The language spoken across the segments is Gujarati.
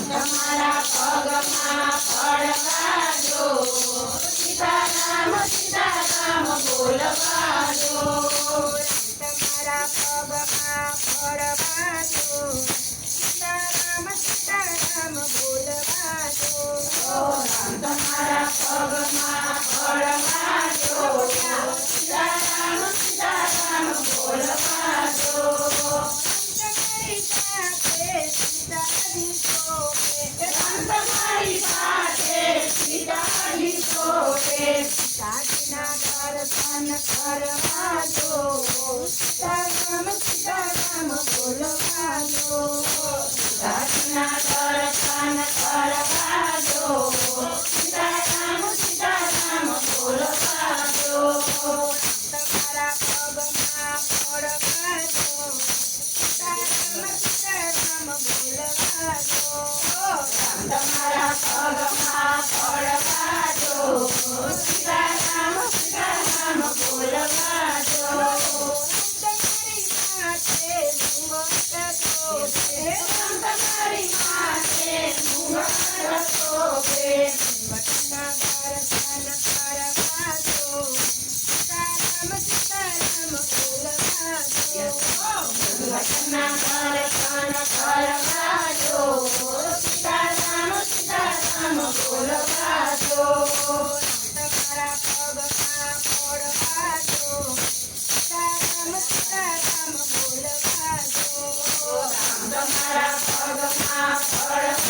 તમારા પગમાં પડવાજો સીતારામ સીતારામ બોલવાજો તમારા પગમાં પડવાજો સીતારામ સીતારામ બોલવાજો તમારા પગમાં All right.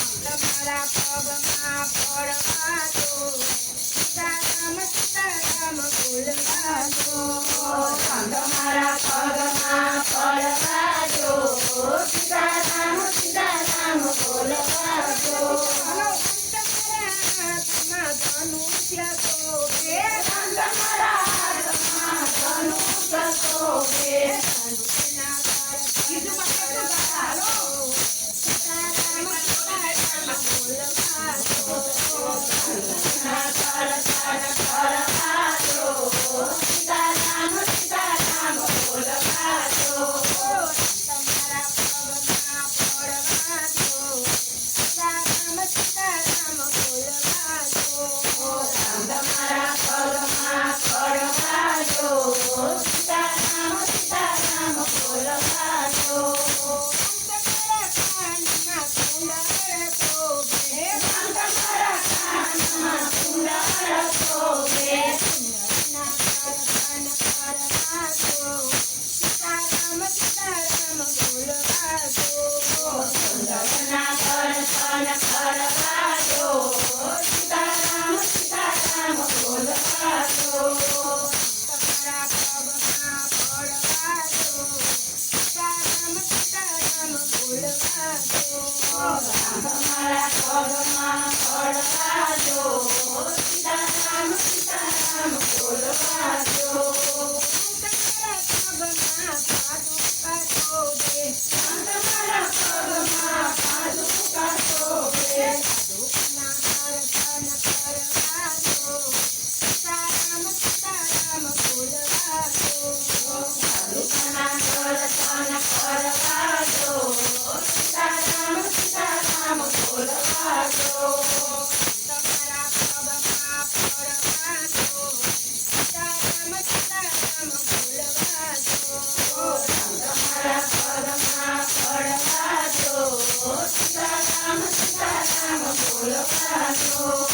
ઓળવાતો સીતારામ સીતારામ બોલવાતો કાંદો મારા પગમાં પડવાતો સીતારામ સીતારામ બોલવાતો ધનુષ્ય પગમાં પડતા જો સીતારામ સીતારામ બોલવા corazón.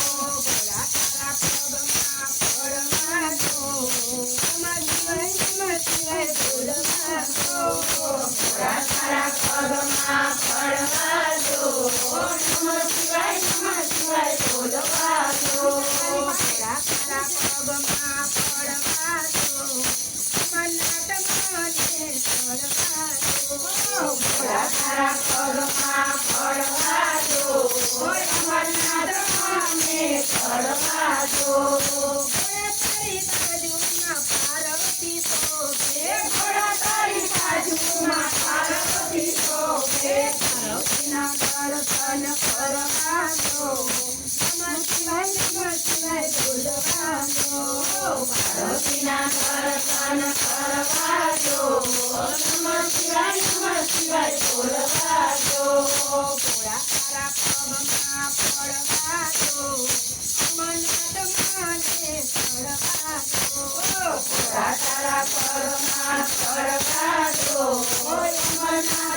ફોડવાજો ફોડા તારા પગમાં ફોડવાજો મનના તમારે ફોડવાજો ફોડા તારા પગમાં ફોડવાજો મનના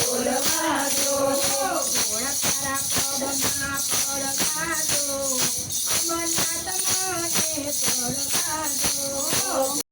બોલવા દો ગોળ તારા પવન